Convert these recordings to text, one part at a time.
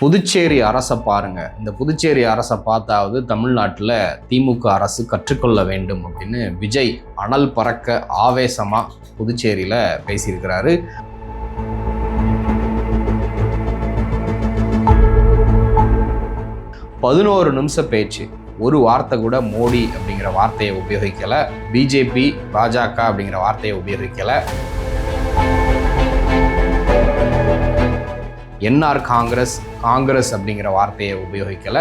புதுச்சேரி அரசை பாருங்க. இந்த புதுச்சேரி அரசை பார்த்தாவது தமிழ்நாட்டில் திமுக அரசு கற்றுக்கொள்ள வேண்டும் அப்படின்னு விஜய் அனல் பறக்க ஆவேசமா புதுச்சேரியில் பேசியிருக்கிறாரு. பதினோரு நிமிஷ பேச்சு. ஒரு வார்த்தை கூட மோடி அப்படிங்கிற வார்த்தையை உபயோகிக்கல. பிஜேபி பாஜக அப்படிங்கிற வார்த்தையை உபயோகிக்கலை. என்ஆர் காங்கிரஸ் காங்கிரஸ் அப்படிங்கிற வார்த்தையை உபயோகிக்கல.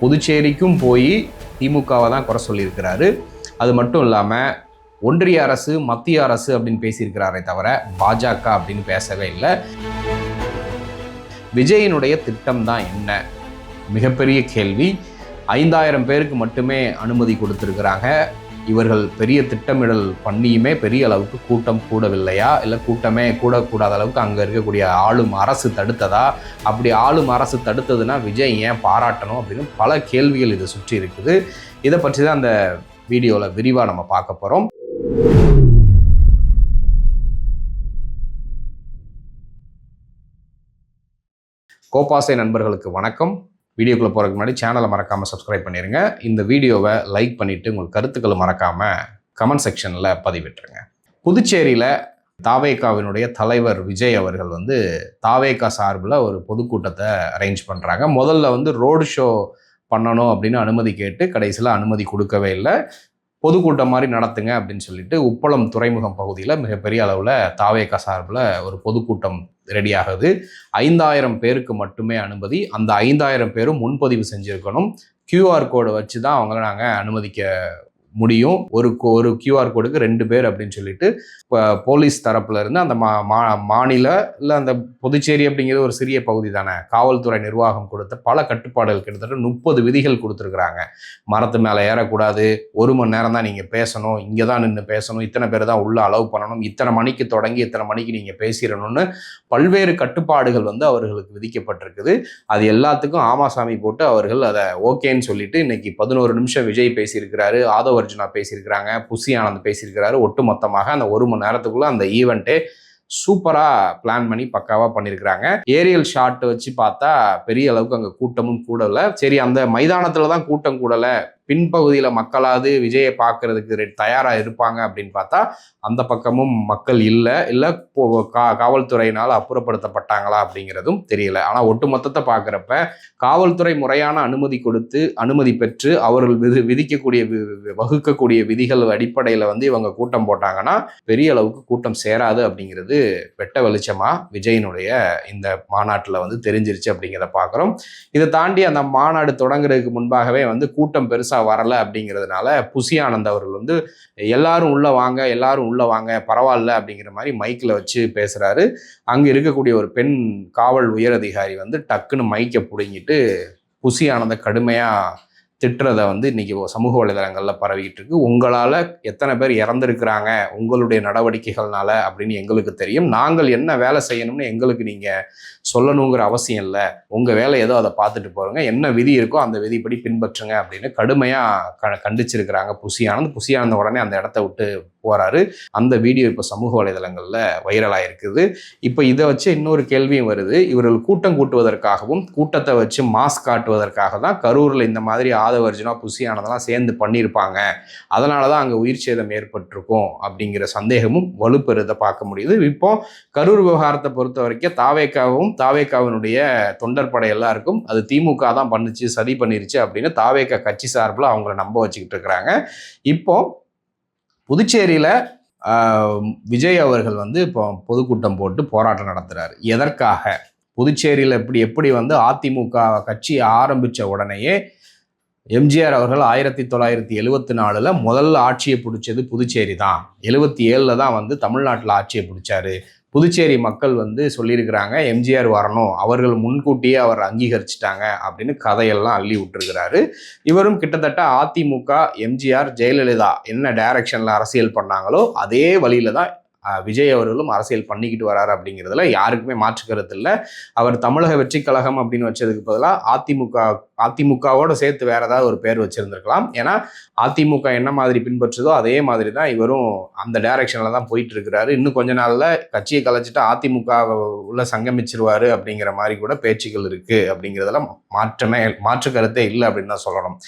புதுச்சேரிக்கும் போய் திமுகவை தான் குறை சொல்லியிருக்கிறாரு. அது மட்டும் இல்லாமல் ஒன்றிய அரசு மத்திய அரசு அப்படின்னு பேசியிருக்கிறாரே தவிர பாஜக அப்படின்னு பேசவே இல்லை. விஜயினுடைய திட்டம் தான் என்ன? மிகப்பெரிய கேள்வி. ஐந்தாயிரம் பேருக்கு மட்டுமே அனுமதி கொடுத்துருக்குறாங்க. இவர்கள் பெரிய திட்டமிடல் பண்ணியுமே பெரிய அளவுக்கு கூட்டம் கூடவில்லையா? இல்லை கூட்டமே கூடக்கூடாத அளவுக்கு அங்கே இருக்கக்கூடிய ஆளும் அரசு தடுத்ததா? அப்படி ஆளும் அரசு தடுத்ததுன்னா விஜய் ஏன் பாராட்டணும் அப்படின்னு பல கேள்விகள் இதை சுற்றி இருக்குது. இதை பற்றி தான் அந்த வீடியோவில் விரிவாக நம்ம பார்க்க போகிறோம் கோபாசை நண்பர்களுக்கு வணக்கம். வீடியோக்குள்ளே போகிறதுக்கு முன்னாடி சேனலை மறக்காமல் சப்ஸ்கிரைப் பண்ணிடுங்க இந்த வீடியோவை லைக் பண்ணிவிட்டு உங்கள் கருத்துக்களை மறக்காமல் கமெண்ட் செக்ஷனில் பதிவிட்டுருங்க. புதுச்சேரியில் தாவேகாவினுடைய தலைவர் விஜய் அவர்கள் வந்து தாவேகா சார்பில் ஒரு பொதுக்கூட்டத்தை அரேஞ்ச் பண்ணுறாங்க முதல்ல வந்து ரோடு ஷோ பண்ணணும் அப்படின்னு அனுமதி கேட்டு கடைசியில் அனுமதி கொடுக்கவே இல்லை. பொதுக்கூட்டம் மாதிரி நடத்துங்க அப்படின்னு சொல்லிட்டு உப்பளம் துறைமுகம் பகுதியில் மிகப்பெரிய அளவில் தாவேகா சார்பில் ஒரு பொதுக்கூட்டம் ரெடியாகுது. ஐந்தாயிரம் பேருக்கு மட்டுமே அனுமதி. அந்த ஐந்தாயிரம் பேரும் முன்பதிவு செஞ்சுருக்கணும். கியூஆர் கோடை வச்சு தான் அவங்கள நாங்கள் அனுமதிக்க முடியும். ஒரு கோ- ஒரு கியூஆர் கோடுக்கு ரெண்டு பேர் அப்படின்னு சொல்லிட்டு இப்போ போலீஸ் தரப்புல இருந்து அந்த மா மா- மாநில இல்லை அந்த புதுச்சேரி அப்படிங்கிறது ஒரு சிறிய பகுதி தானே. காவல்துறை நிர்வாகம் கொடுத்த பல கட்டுப்பாடுகள் கிட்டத்தட்ட முப்பது விதிகள் கொடுத்துருக்குறாங்க. மரத்து மேலே ஏறக்கூடாது. ஒரு மணி நேரம் தான் நீங்கள் பேசணும். இங்கே தான் நின்று பேசணும். இத்தனை பேர் தான் உள்ள அலோவ் பண்ணணும். இத்தனை மணிக்கு தொடங்கி இத்தனை மணிக்கு நீங்கள் பேசிடணும்னு பல்வேறு கட்டுப்பாடுகள் வந்து அவர்களுக்கு விதிக்கப்பட்டிருக்குது. அது எல்லாத்துக்கும் ஆமாசாமி போட்டு அவர்கள் அதை ஓகேன்னு சொல்லிட்டு இன்னைக்கு பதினோரு நிமிஷம் விஜய் பேசியிருக்கிறாரு. ஆதவர் அர்ஜுனா பேசியிருக்கிறாங்க புசி ஆனந்த் பேசியிருக்கிறாரு. ஒட்டுமொத்தமாக அந்த ஒரு மணி நேரத்துக்குள்ள அந்த ஈவெண்ட்டே சூப்பராக பிளான் பண்ணி பக்காவாக பண்ணியிருக்கிறாங்க. ஏரியல் ஷாட் வச்சு பார்த்தா பெரிய அளவுக்கு அங்கே கூட்டமும் கூடலை. சரி அந்த மைதானத்தில் தான் கூட்டம் கூடலை. பின்பகுதியில் மக்களாவது விஜயை பார்க்கறதுக்கு தயாராக இருப்பாங்க அப்படின்னு பார்த்தா அந்த பக்கமும் மக்கள் இல்லை. இல்லை கா காவல்துறையினால் அப்புறப்படுத்தப்பட்டாங்களா அப்படிங்கிறதும் தெரியல. ஆனால் ஒட்டுமொத்தத்தை பார்க்குறப்ப காவல்துறை முறையான அனுமதி கொடுத்து அனுமதி பெற்று அவர்கள் விதி விதிக்கக்கூடிய வகுக்கக்கூடிய விதிகள் அடிப்படையில் வந்து இவங்க கூட்டம் போட்டாங்கன்னா பெரிய அளவுக்கு கூட்டம் சேராது அப்படிங்கிறது வெட்ட வெளிச்சமாக விஜயினுடைய இந்த மாநாட்டில் வந்து தெரிஞ்சிருச்சு அப்படிங்கிறத பார்க்குறோம். இதை தாண்டி அந்த மாநாடு தொடங்குறதுக்கு முன்பாகவே வந்து கூட்டம் பெருசாக வரலை அப்படிங்கிறதுனால புசி ஆனந்த் அவர்கள் வந்து எல்லாரும் உள்ள வாங்க எல்லாரும் உள்ளே வாங்க பரவாயில்ல அப்படிங்கிற மாதிரி மைக்கில் வச்சு பேசுகிறாரு அங்கே இருக்கக்கூடிய ஒரு பெண் காவல் உயரதிகாரி வந்து டக்குன்னு மைக்கை பிடுங்கிட்டு புசி ஆனந்த கடுமையாக திட்டுறதை வந்து இன்றைக்கி சமூக வலைதளங்களில் பரவிக்கிட்டு இருக்கு. உங்களால் எத்தனை பேர் இறந்துருக்கிறாங்க? உங்களுடைய நடவடிக்கைகள்னால அப்படின்னு எங்களுக்கு தெரியும். நாங்கள் என்ன வேலை செய்யணும்னு எங்களுக்கு நீங்கள் சொல்லணுங்கிற அவசியம் இல்லை. உங்கள் வேலை ஏதோ அதை பார்த்துட்டு போகிறோங்க என்ன விதி இருக்கோ அந்த விதிப்படி பின்பற்றுங்க அப்படின்னு கடுமையாக க கண்டிச்சிருக்கிறாங்க. புசியானந்த் புசியானந்த உடனே அந்த இடத்த விட்டு போகிறாரு அந்த வீடியோ இப்போ சமூக வலைதளங்களில் வைரலாக இருக்குது இப்போ இதை வச்சு இன்னொரு கேள்வியும் வருது. இவர்கள் கூட்டம் கூட்டுவதற்காகவும் கூட்டத்தை வச்சு மாஸ்க் காட்டுவதற்காக தான் கரூரில் இந்த மாதிரி ஆதவர்ஜுனா புசியானதெல்லாம் சேர்ந்து பண்ணியிருப்பாங்க. அதனால தான் அங்கே உயிர் சேதம் ஏற்பட்டிருக்கும் அப்படிங்கிற சந்தேகமும் வலுப்பெறுதை பார்க்க முடியுது. இப்போ கரூர் விவகாரத்தை பொறுத்த வரைக்கும் தாவேக்காவும் தாவேக்காவினுடைய தொண்டர் படை எல்லாருக்கும் அது திமுக தான் பண்ணுச்சு சதி பண்ணிருச்சு அப்படின்னு தாவேக்கா கட்சி சார்பில் அவங்கள நம்ப வச்சுக்கிட்டு இருக்கிறாங்க. இப்போ புதுச்சேரியில் விஜய் அவர்கள் வந்து இப்போ பொதுக்கூட்டம் போட்டு போராட்டம் நடத்துகிறார் எதற்காக? புதுச்சேரியில் இப்படி எப்படி வந்து அதிமுக கட்சி ஆரம்பித்த உடனேயே எம்ஜிஆர் அவர்கள் ஆயிரத்தி தொள்ளாயிரத்தி எழுவத்தி நாலில் முதல்ல ஆட்சியை பிடிச்சது புதுச்சேரி தான். எழுவத்தி ஏழில் தான் வந்து தமிழ்நாட்டில் ஆட்சியை பிடிச்சாரு. புதுச்சேரி மக்கள் வந்து சொல்லியிருக்கிறாங்க எம்ஜிஆர் வரணும் அவர்கள் முன்கூட்டியே அவர் அங்கீகரிச்சிட்டாங்க அப்படின்னு கதையெல்லாம் அள்ளி விட்டுருக்கிறாரு. இவரும் கிட்டத்தட்ட அதிமுக எம்ஜிஆர் ஜெயலலிதா என்ன டைரக்ஷனில் அரசியல் பண்ணாங்களோ அதே வழியில தான் விஜய் அவர்களும் அரசியல் பண்ணிக்கிட்டு வராரு அப்படிங்கிறதுல யாருக்குமே மாற்று கருத்து இல்லை. அவர் தமிழக வெற்றி கழகம் அப்படின்னு வச்சதுக்கு பதிலாக அதிமுக அதிமுகவோட சேர்த்து வேற ஏதாவது ஒரு பேர் வச்சிருந்திருக்கலாம். ஏன்னா அதிமுக என்ன மாதிரி பின்பற்றுதோ அதே மாதிரி தான் இவரும் அந்த டைரக்ஷனில் தான் போயிட்டு இருக்கிறாரு. இன்னும் கொஞ்ச நாளில் கட்சியை கலைச்சிட்டு அதிமுக உள்ள சங்கமிச்சிருவாரு அப்படிங்கிற மாதிரி கூட பேச்சுக்கள் இருக்கு. அப்படிங்கிறதுல மாற்றமே மாற்று கருத்தே இல்லை அப்படின்னு தான் சொல்லணும்.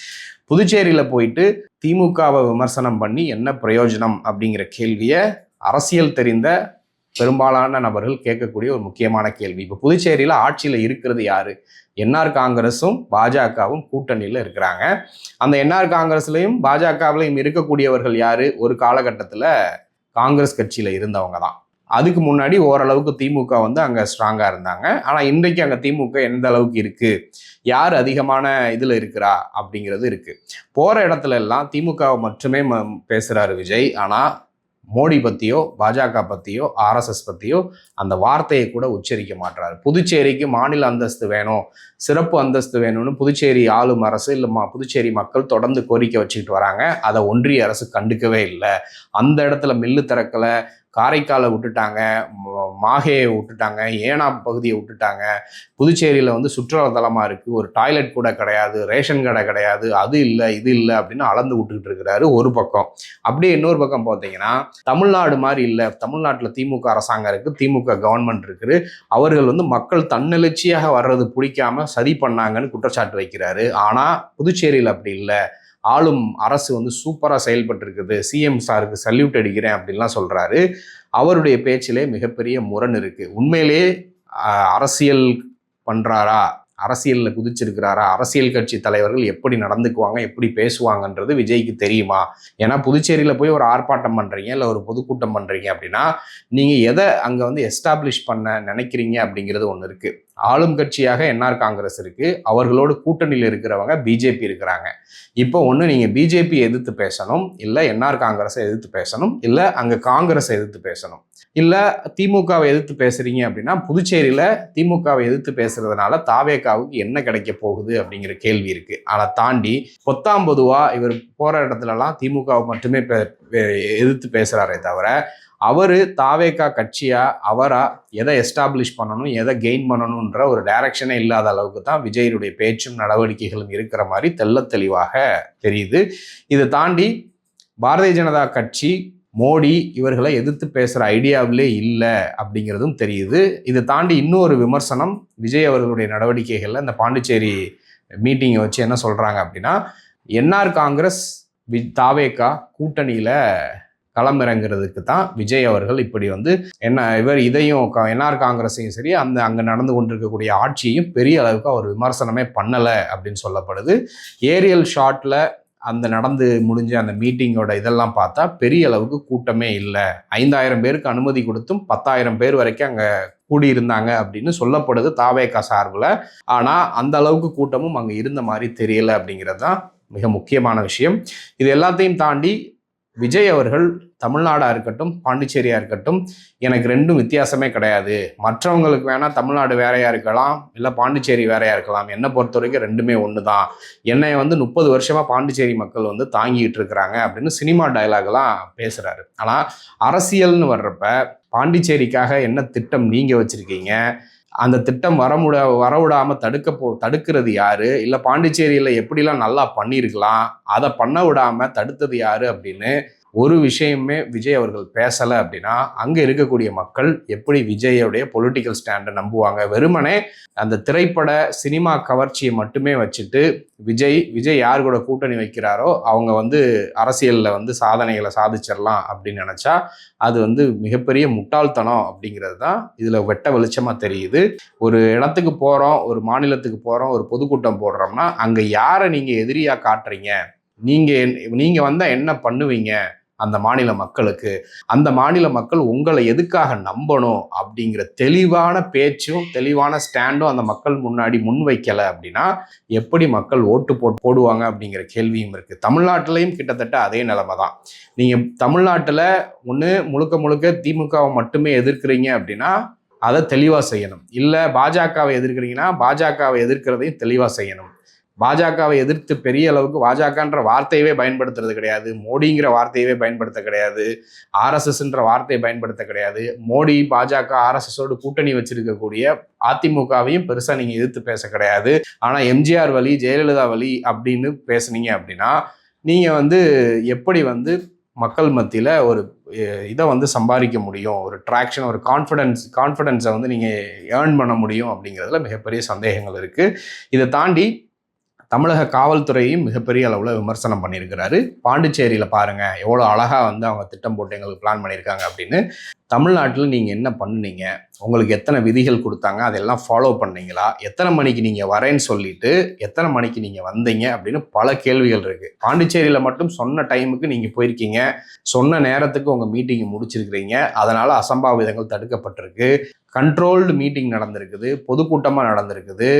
புதுச்சேரியில் போயிட்டு திமுகவை விமர்சனம் பண்ணி என்ன பிரயோஜனம் அப்படிங்கிற கேள்வியை அரசியல் தெரிந்த பெரும்பாலான நபர்கள் கேட்கக்கூடிய ஒரு முக்கியமான கேள்வி. இப்போ புதுச்சேரியில் ஆட்சியில் இருக்கிறது யாரு? என்ஆர் காங்கிரஸும் பாஜகவும் கூட்டணியில் இருக்கிறாங்க. அந்த என்ஆர் காங்கிரஸ்லையும் பாஜகவிலையும் இருக்கக்கூடியவர்கள் யாரு? ஒரு காலகட்டத்தில் காங்கிரஸ் கட்சியில் இருந்தவங்க தான். அதுக்கு முன்னாடி ஓரளவுக்கு திமுக வந்து அங்கே ஸ்ட்ராங்காக இருந்தாங்க. ஆனால் இன்றைக்கு அங்கே திமுக எந்த அளவுக்கு இருக்குது யார் அதிகமான இதில் இருக்கிறா? அப்படிங்கிறது இருக்குது போகிற இடத்துல எல்லாம் திமுகவை மட்டுமே பேசுகிறாரு விஜய். ஆனால் மோடி பற்றியோ பாஜக பற்றியோ ஆர்எஸ்எஸ் பற்றியோ அந்த வார்த்தையை கூட உச்சரிக்க மாட்டார் புதுச்சேரிக்கு மாநில அந்தஸ்து வேணும் சிறப்பு அந்தஸ்து வேணும்னு புதுச்சேரி ஆளும் அரசு இல்லை மா புதுச்சேரி மக்கள் தொடர்ந்து கோரிக்கை வச்சுக்கிட்டு வராங்க. அதை ஒன்றிய அரசு கண்டுக்கவே இல்லை. அந்த இடத்துல மில்லு திறக்கலை காரைக்காலை விட்டுட்டாங்க மாஹேயை விட்டுட்டாங்க ஏனா பகுதியை விட்டுட்டாங்க. புதுச்சேரியில் வந்து சுற்றுலாத்தலமாக இருக்குது ஒரு டாய்லெட் கூட கிடையாது ரேஷன் கடை கிடையாது அது இல்லை இது இல்லை அப்படின்னு அளந்து விட்டுக்கிட்டு இருக்கிறாரு ஒரு பக்கம். அப்படியே இன்னொரு பக்கம் பார்த்தீங்கன்னா தமிழ்நாடு மாதிரி இல்லை. தமிழ்நாட்டில் திமுக அரசாங்கம் இருக்குது திமுக கவர்மெண்ட் இருக்குது. அவர்கள் வந்து மக்கள் தன்னெழுச்சியாக வர்றது பிடிக்காம சரி பண்ணாங்கன்னு குற்றச்சாட்டு வைக்கிறாரு. ஆனால் புதுச்சேரியில் அப்படி இல்லை. ஆளும் அரசு வந்து சூப்பராக செயல்பட்டு இருக்குது சிஎம் சாருக்கு சல்யூட் அடிக்கிறேன் அப்படின்லாம் சொல்கிறாரு அவருடைய பேச்சிலே மிகப்பெரிய முரண் இருக்குது உண்மையிலே அரசியல் பண்ணுறாரா அரசியலில் குதிச்சிருக்கிறாரா? அரசியல் கட்சி தலைவர்கள் எப்படி நடந்துக்குவாங்க? எப்படி பேசுவாங்கன்றது விஜய்க்கு தெரியுமா? ஏன்னா புதுச்சேரியில் போய் ஒரு ஆர்ப்பாட்டம் பண்ணுறீங்க இல்லை ஒரு பொதுக்கூட்டம் பண்ணுறீங்க அப்படின்னா நீங்கள் எதை அங்கே வந்து எஸ்டாப்ளிஷ் பண்ண நினைக்கிறீங்க அப்படிங்கிறது ஒன்று இருக்குது ஆளும் கட்சியாக என்ஆர் காங்கிரஸ் இருக்குது அவர்களோடு கூட்டணியில் இருக்கிறவங்க பிஜேபி இருக்கிறாங்க. இப்போ ஒன்று நீங்கள் பிஜேபி எதிர்த்து பேசணும். இல்லை என்ஆர் காங்கிரஸை எதிர்த்து பேசணும். இல்லை அங்கே காங்கிரஸை எதிர்த்து பேசணும். இல்லை திமுகவை எதிர்த்து பேசுறீங்க அப்படின்னா புதுச்சேரியில் திமுகவை எதிர்த்து பேசுறதுனால தாவேகாவுக்கு என்ன கிடைக்க போகுது அப்படிங்கிற கேள்வி இருக்கு. அதை தாண்டி பொத்தாம் பொதுவாக இவர் போற இடத்துலலாம் திமுகவை மட்டுமே எதிர்த்து பேசுகிறாரே தவிர அவர் தாவேகா கட்சியா அவரா எதை எஸ்டாப்ளிஷ் பண்ணணும் எதை கெயின் பண்ணணுன்ற ஒரு டைரக்ஷனே இல்லாத அளவுக்கு தான் விஜயனுடைய பேச்சும் நடவடிக்கைகளும் இருக்கிற மாதிரி தெல்ல தெளிவாக தெரியுது. இதை தாண்டி பாரதிய ஜனதா கட்சி மோடி இவர்களை எதிர்த்து பேசுகிற ஐடியாவிலே இல்லை அப்படிங்கிறதும் தெரியுது. இதை தாண்டி இன்னொரு விமர்சனம் விஜய் அவர்களுடைய நடவடிக்கைகளில் இந்த பாண்டிச்சேரி மீட்டிங்கை வச்சு என்ன சொல்கிறாங்க அப்படின்னா என்ஆர் காங்கிரஸ் வி தாவேகா கூட்டணியில் களமிறங்கிறதுக்கு தான் விஜய் அவர்கள் இப்படி வந்து என்ன இவர் இதையும் க- என்ஆர் காங்கிரஸையும் சரி அந்த அங்கே நடந்து கொண்டிருக்கக்கூடிய ஆட்சியையும் பெரிய அளவுக்கு அவர் விமர்சனமே பண்ணலை அப்படின்னு சொல்லப்படுது. ஏரியல் ஷாட்டில் அந்த நடந்து முடிஞ்ச அந்த மீட்டிங்கோட இதெல்லாம் பார்த்தா பெரிய அளவுக்கு கூட்டமே இல்லை. ஐந்தாயிரம் பேருக்கு அனுமதி கொடுத்தும் பத்தாயிரம் பேர் வரைக்கும் அங்கே கூடியிருந்தாங்க அப்படின்னு சொல்லப்படுது தாவேக்கா சார்பில். ஆனால் அந்த அளவுக்கு கூட்டமும் அங்கே இருந்த மாதிரி தெரியலை அப்படிங்கிறது தான் மிக முக்கியமான விஷயம். இது எல்லாத்தையும் தாண்டி விஜய் அவர்கள் தமிழ்நாடாக இருக்கட்டும் பாண்டிச்சேரியா இருக்கட்டும் எனக்கு ரெண்டும் வித்தியாசமே கிடையாது. மற்றவங்களுக்கு வேணால் தமிழ்நாடு வேறையாக இருக்கலாம் இல்லை பாண்டிச்சேரி வேறையாக இருக்கலாம். என்னை பொறுத்த வரைக்கும் ரெண்டுமே ஒன்று தான் என்னை வந்து முப்பது வருஷமாக பாண்டிச்சேரி மக்கள் வந்து தாங்கிட்டு இருக்கிறாங்க அப்படின்னு சினிமா டயலாக்லாம் பேசுகிறாரு ஆனால் அரசியல்னு வர்றப்ப பாண்டிச்சேரிக்காக என்ன திட்டம் நீங்கள் வச்சுருக்கீங்க? அந்த திட்டம் வரமுட விடாமல் தடுக்க போ தடுக்கிறது யாரு? இல்லை பாண்டிச்சேரியில் எப்படிலாம் நல்லா பண்ணியிருக்கலாம்? அதை பண்ண விடாமல் தடுத்தது யாரு அப்படின்னு ஒரு விஷயமே விஜய் அவர்கள் பேசலை அப்படின்னா அங்கே இருக்கக்கூடிய மக்கள் எப்படி விஜயோடைய பொலிட்டிக்கல் ஸ்டாண்டை நம்புவாங்க? வெறுமனே அந்த திரைப்பட சினிமா கவர்ச்சியை மட்டுமே வச்சுட்டு விஜய் விஜய் யார் கூட கூட்டணி வைக்கிறாரோ அவங்க வந்து அரசியலில் வந்து சாதனைகளை சாதிச்சிடலாம் அப்படின்னு நினச்சா அது வந்து மிகப்பெரிய முட்டாள்தனம் அப்படிங்கிறது தான் இதில் வெட்ட வெளிச்சமாக தெரியுது. ஒரு இடத்துக்கு போகிறோம் ஒரு மாநிலத்துக்கு போகிறோம் ஒரு பொதுக்கூட்டம் போடுறோம்னா அங்கே யாரை நீங்கள் எதிரியாக காட்டுறீங்க? நீங்கள் நீங்கள் வந்தால் என்ன பண்ணுவீங்க? அந்த மாநில மக்களுக்கு அந்த மாநில மக்கள் உங்களை எதுக்காக நம்பணும் அப்படிங்கிற தெளிவான பேச்சும் தெளிவான ஸ்டாண்டும் அந்த மக்கள் முன்னாடி முன்வைக்கலை அப்படின்னா எப்படி மக்கள் ஓட்டு போட்டு போடுவாங்க அப்படிங்கிற கேள்வியும் இருக்குது தமிழ்நாட்டிலையும் கிட்டத்தட்ட அதே நிலைமை தான். நீங்கள் தமிழ்நாட்டில் ஒன்று முழுக்க முழுக்க திமுகவை மட்டுமே எதிர்க்கிறீங்க அப்படின்னா அதை தெளிவாக செய்யணும். இல்லை பாஜகவை எதிர்க்கிறீங்கன்னா பாஜகவை எதிர்க்கிறதையும் தெளிவாக செய்யணும். பாஜகவை எதிர்த்து பெரிய அளவுக்கு பாஜகன்ற வார்த்தையவே பயன்படுத்துறது கிடையாது. மோடிங்கிற வார்த்தையவே பயன்படுத்த கிடையாது. ஆர்எஸ்எஸ்ன்ற வார்த்தையை பயன்படுத்த கிடையாது. மோடி பாஜக ஆர்எஸ்எஸோடு கூட்டணி வச்சிருக்கக்கூடிய அதிமுகவையும் பெருசாக நீங்கள் எதிர்த்து பேச கிடையாது. ஆனால் எம்ஜிஆர் வழி ஜெயலலிதா வழி அப்படின்னு பேசுனீங்க அப்படின்னா நீங்கள் வந்து எப்படி வந்து மக்கள் மத்தியில் ஒரு இதை வந்து சம்பாதிக்க முடியும்? ஒரு ட்ராக்ஷன் ஒரு கான்ஃபிடன்ஸ் கான்ஃபிடென்ஸை வந்து நீங்கள் ஏர்ன் பண்ண முடியும் அப்படிங்கிறதுல மிகப்பெரிய சந்தேகங்கள் இருக்குது இதை தாண்டி தமிழக காவல்துறையும் மிகப்பெரிய அளவில் விமர்சனம் பண்ணியிருக்கிறாரு. பாண்டிச்சேரியில் பாருங்கள் எவ்வளோ அழகாக வந்து அவங்க திட்டம் போட்டு எங்களுக்கு பிளான் பண்ணியிருக்காங்க அப்படின்னு. தமிழ்நாட்டில் நீங்கள் என்ன பண்ணுனீங்க? உங்களுக்கு எத்தனை விதிகள் கொடுத்தாங்க? அதெல்லாம் ஃபாலோ பண்ணீங்களா? எத்தனை மணிக்கு நீங்கள் வரேன்னு சொல்லிட்டு எத்தனை மணிக்கு நீங்கள் வந்தீங்க? அப்படின்னு பல கேள்விகள் இருக்குது பாண்டிச்சேரியில் மட்டும் சொன்ன டைமுக்கு நீங்கள் போயிருக்கீங்க. சொன்ன நேரத்துக்கு உங்கள் மீட்டிங் முடிச்சிருக்கிறீங்க. அதனால் அசம்பாவிதங்கள் தடுக்கப்பட்டிருக்கு. கண்ட்ரோல்டு மீட்டிங் நடந்திருக்குது. பொதுக்கூட்டமாக நடந்திருக்குது.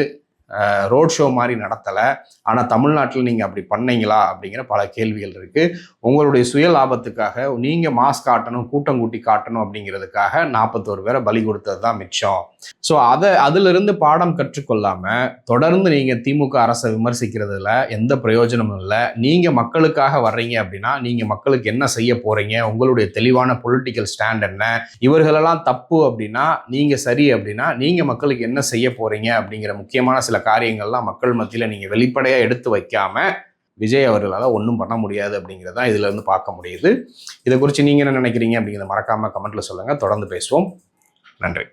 ரோட் ஷோ மாதிரி நடத்தலை. ஆனால் தமிழ்நாட்டில் நீங்கள் அப்படி பண்ணீங்களா? அப்படிங்கிற பல கேள்விகள் இருக்குது உங்களுடைய சுய லாபத்துக்காக நீங்கள் மாஸ் காட்டணும் கூட்டம் கூட்டி காட்டணும் அப்படிங்கிறதுக்காக நாற்பத்தோரு பேரை பலி கொடுத்தது தான் மிச்சம். ஸோ அதை அதிலிருந்து பாடம் கற்றுக்கொள்ளாமல் தொடர்ந்து நீங்கள் திமுக அரசை விமர்சிக்கிறதுல எந்த பிரயோஜனமும் இல்லை. நீங்கள் மக்களுக்காக வர்றீங்க அப்படின்னா நீங்கள் மக்களுக்கு என்ன செய்ய போகிறீங்க உங்களுடைய தெளிவான பொலிட்டிக்கல் ஸ்டாண்ட் என்ன? இவர்களெல்லாம் தப்பு அப்படின்னா நீங்கள் சரி அப்படின்னா நீங்கள் மக்களுக்கு என்ன செய்ய போகிறீங்க அப்படிங்கிற முக்கியமான சில காரியங்கள்லாம் மக்கள் மத்தியில் நீங்கள் வெளிப்படையாக எடுத்து வைக்காம விஜய் அவர்களால் ஒன்றும் பண்ண முடியாது அப்படிங்கிறது தான் இதுல இருந்து பார்க்க முடியுது. இதை குறித்து நீங்கள் என்ன நினைக்கிறீங்க அப்படிங்கிறத மறக்காமல் கமெண்ட்டில் சொல்லுங்கள் தொடர்ந்து பேசுவோம். நன்றி.